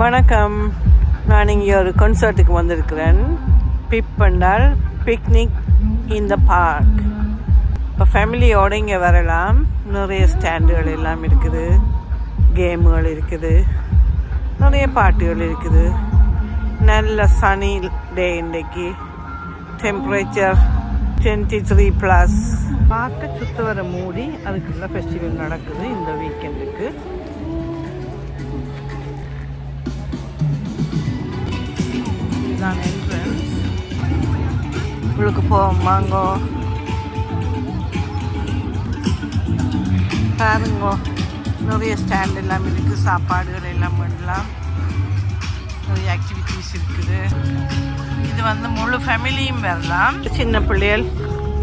வணக்கம். நான் இங்கே ஒரு கன்சர்ட்டுக்கு வந்திருக்கிறேன். பிப் பண்ணால் பிக்னிக் த பார்க் இப்போ ஃபேமிலியோட இங்கே வரலாம். நிறைய ஸ்டாண்டுகள் எல்லாம் இருக்குது. கேமுகள் இருக்குது. நிறைய பாட்டுகள் இருக்குது. நல்ல சனி டே இன்றைக்கு டெம்பரேச்சர் டுவெண்ட்டி த்ரீ ப்ளஸ் பார்க்க சுத்த வர மூடி அதுக்குள்ள ஃபெஸ்டிவல் நடக்குது இந்த வீக்கெண்டுக்கு உங்களுக்கு போவோம் வாங்கோ. பாருங்கோ நிறைய ஸ்டாண்ட் எல்லாம் இருக்குது சாப்பாடுகள் எல்லாம் பண்ணலாம் நிறைய ஆக்டிவிட்டீஸ் இருக்குது. இது வந்து முழு ஃபேமிலியும் வரலாம். சின்ன பிள்ளைகள்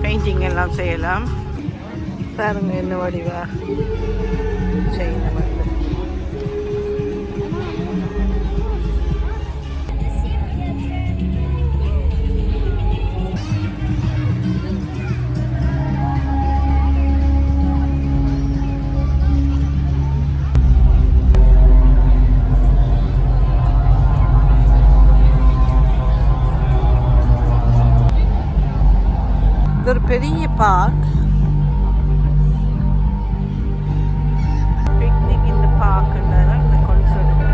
பெயிண்டிங் எல்லாம் செய்யலாம். பாருங்க என்ன வடிவா செய்யணும். இது ஒரு பெரிய பார்க் பிக்னிக் இந்த பார்க்குன்றதான் இந்த கான்சர்ட்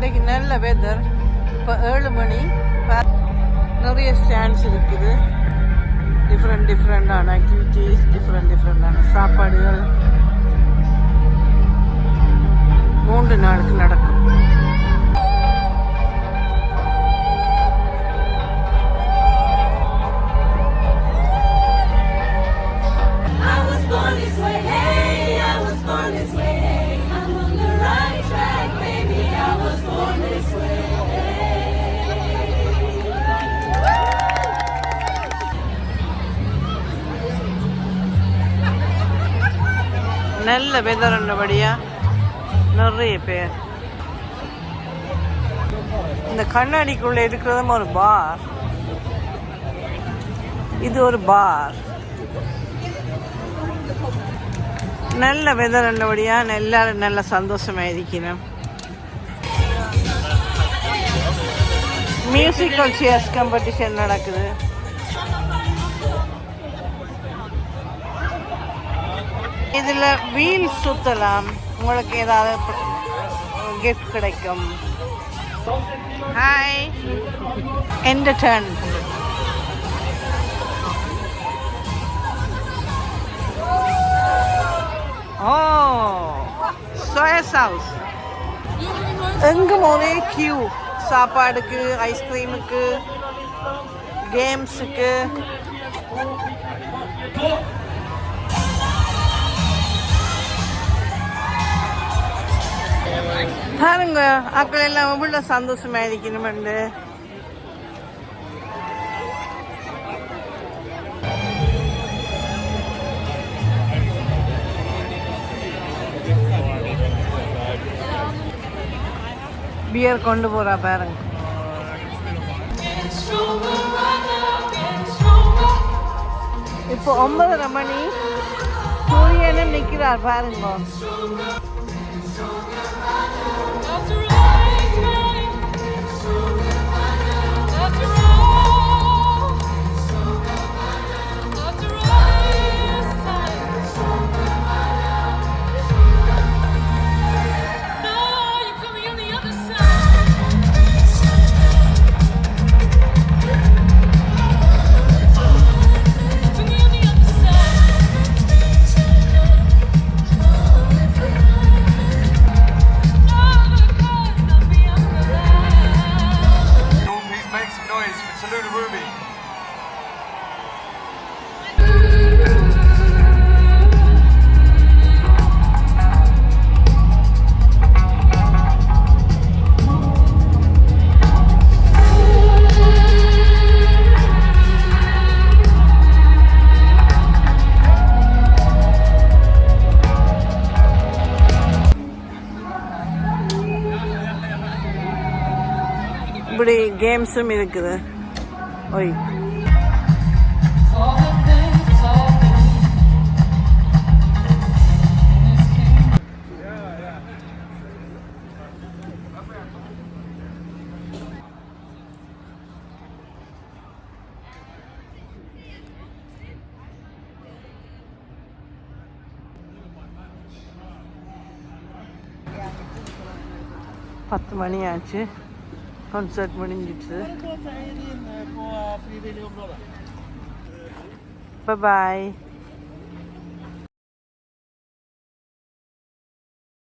பேர். நல்ல வெதர் இப்போ ஏழு மணி. பா- நிறைய ஸ்டாண்ட்ஸ் இருக்குது. டிஃப்ரெண்ட் டிஃப்ரெண்டான ஆக்டிவிட்டீஸ் டிஃப்ரெண்ட் டிஃப்ரெண்டான சாப்பாடுகள். மூன்று நாளுக்கு நடக்கும். நல்ல வெதர் உள்ளபடியா நிறைய பேர். இந்த கண்ணாடிக்குள்ள இருக்கிறதும் ஒரு பார் இது ஒரு பார் நல்ல வெதர் உள்ளபடியா எல்லாரும் நல்ல சந்தோஷமா இருக்கணும். மியூசிக்கல் சேர்ஸ் காம்படிஷன் நடக்குது. இதில் வீல் சுற்றலாம் உங்களுக்கு ஏதாவது கிஃப்ட் கிடைக்கும். ஹாய் எந்த டர்ன் ஓ. சோயா சாஸ் எங்கும் ஒரே கியூ சாப்பாடுக்கு ஐஸ்கிரீமுக்கு கேம்ஸுக்கு பாருங்க அக்கள் எல்லாம் எவ்வளோ சந்தோஷமா இருக்கணுமெண்டு பியர் கொண்டு போறா பாருங்க. இப்போ ஒன்பதரை மணி. சூரியனும் நிற்கிறார் பாருங்க. இப்படி கேம்ஸும் இருக்குது. ஒய் பத்து மணி ஆச்சு. Konsertmåling gitse. Bare. Bye bye.